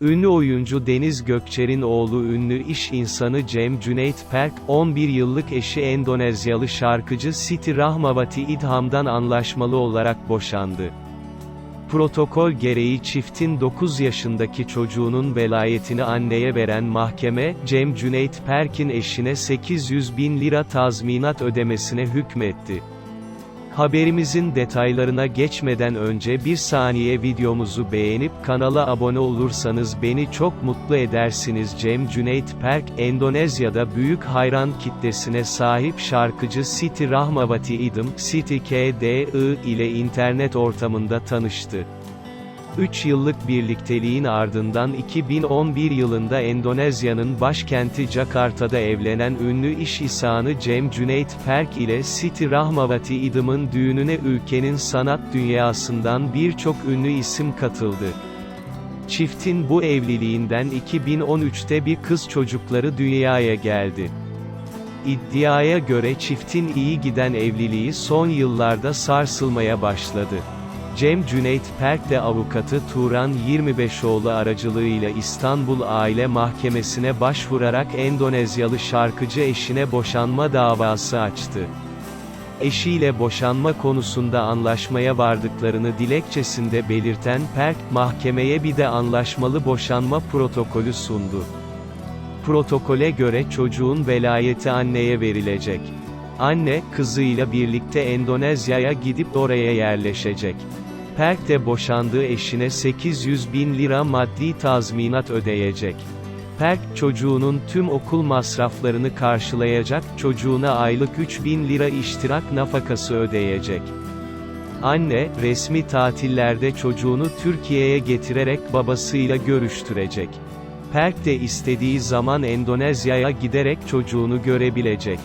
Ünlü oyuncu Deniz Gökçer'in oğlu ünlü iş insanı Cem Cüneyt Perk, 11 yıllık eşi Endonezyalı şarkıcı Siti Rahmawati İdham'dan anlaşmalı olarak boşandı. Protokol gereği çiftin 9 yaşındaki çocuğunun velayetini anneye veren mahkeme, Cem Cüneyt Perk'in eşine 800 bin lira tazminat ödemesine hükmetti. Haberimizin detaylarına geçmeden önce bir saniye videomuzu beğenip kanala abone olursanız beni çok mutlu edersiniz. Cem Cüneyt Perk, Endonezya'da büyük hayran kitlesine sahip şarkıcı Siti Rahmawati İdam, Siti KDI ile internet ortamında tanıştı. 3 yıllık birlikteliğin ardından 2011 yılında Endonezya'nın başkenti Jakarta'da evlenen ünlü iş insanı Cem Cüneyt Perk ile Siti Rahmawati İdam'ın düğününe ülkenin sanat dünyasından birçok ünlü isim katıldı. Çiftin bu evliliğinden 2013'te bir kız çocukları dünyaya geldi. İddiaya göre çiftin iyi giden evliliği son yıllarda sarsılmaya başladı. Cem Cüneyt Perk de avukatı Turan 25oğlu aracılığıyla İstanbul Aile Mahkemesi'ne başvurarak Endonezyalı şarkıcı eşine boşanma davası açtı. Eşiyle boşanma konusunda anlaşmaya vardıklarını dilekçesinde belirten Perk, mahkemeye bir de anlaşmalı boşanma protokolü sundu. Protokole göre çocuğun velayeti anneye verilecek. Anne, kızıyla birlikte Endonezya'ya gidip oraya yerleşecek. Perk de boşandığı eşine 800 bin lira maddi tazminat ödeyecek. Perk, çocuğunun tüm okul masraflarını karşılayacak, çocuğuna aylık 3 bin lira iştirak nafakası ödeyecek. Anne, resmi tatillerde çocuğunu Türkiye'ye getirerek babasıyla görüştürecek. Perk de istediği zaman Endonezya'ya giderek çocuğunu görebilecek.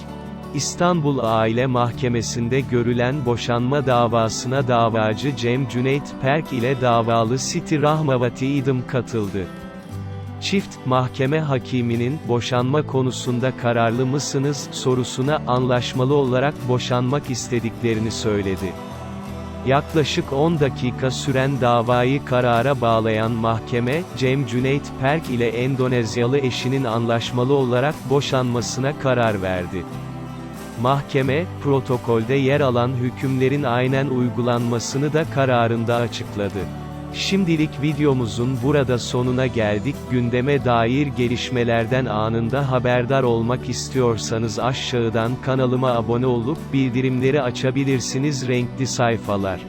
İstanbul Aile Mahkemesi'nde görülen boşanma davasına davacı Cem Cüneyt Perk ile davalı Siti Rahmawati İdam katıldı. Çift, mahkeme hakiminin, boşanma konusunda kararlı mısınız, sorusuna, anlaşmalı olarak boşanmak istediklerini söyledi. Yaklaşık 10 dakika süren davayı karara bağlayan mahkeme, Cem Cüneyt Perk ile Endonezyalı eşinin anlaşmalı olarak boşanmasına karar verdi. Mahkeme, protokolde yer alan hükümlerin aynen uygulanmasını da kararında açıkladı. Şimdilik videomuzun burada sonuna geldik. Gündeme dair gelişmelerden anında haberdar olmak istiyorsanız aşağıdan kanalıma abone olup bildirimleri açabilirsiniz renkli sayfalar.